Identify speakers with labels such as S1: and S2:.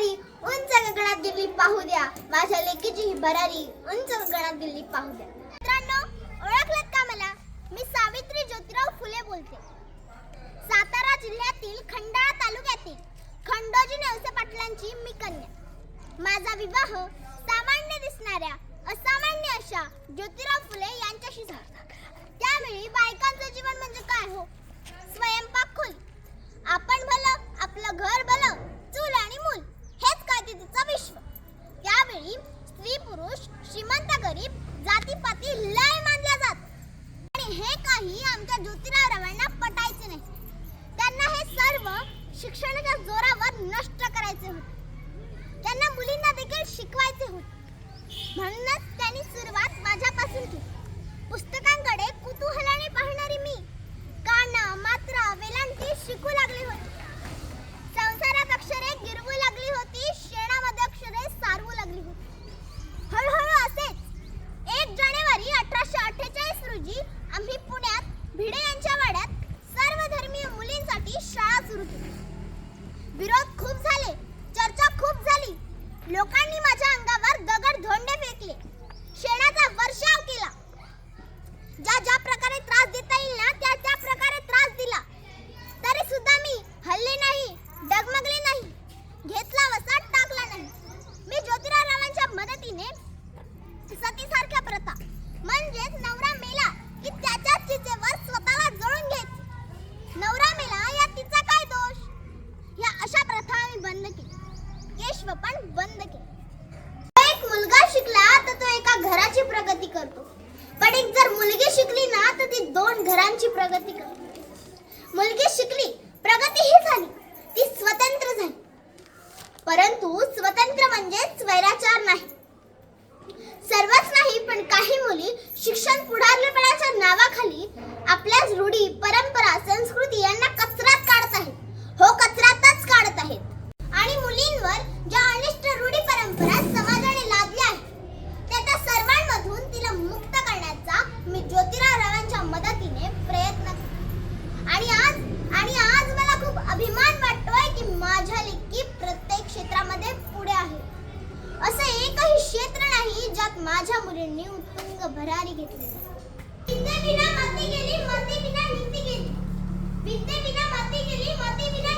S1: भरारी उंच गगनात दिली पाहू द्या. माझ्या लेकीची ही भरारी उंच गगनात दिल्ली पाहू द्या. मित्रांनो ओळखलं का मला? मी सावित्री ज्योतिराव फुले बोलते. सातारा जिल्ह्यातील खंडाळा तालुक्यातील खंडोजी नेवसे पाटलांची मी कन्या. माझा विवाह सामान्य दिसणाऱ्या असामान्य स्त्री पुरुष श्रीमंत गरीब जातीपाती लय मानल्या जात. आणि हे काही आमच्या ज्योतिरावरावांना पटायचे नाही. त्यांना हे सर्व शिक्षणाच्या जोरावर नष्ट करायचे होते. त्यांना मुलींना देखील शिकवायचे होते. म्हणून करतो. पण एक जर मुलगी शिकली ना तर ती दोन घरांची प्रगती करते. मुलगी शिकली प्रगती ही झाली. ती स्वतंत्र झाली. परंतु स्वतंत्र म्हणजे स्वैराचार नाही. सर्वच नाही पण काही मुली शिक्षण पुढारलेपणाच्या नावाखाली आपल्या रूढी भरारी घेतली? विद्येविना मती गेली मतीविना नीती गेली विद्येविना मती गेली. मतीविना नीती गेली नीतीविना गती गेली गतीविना वित्त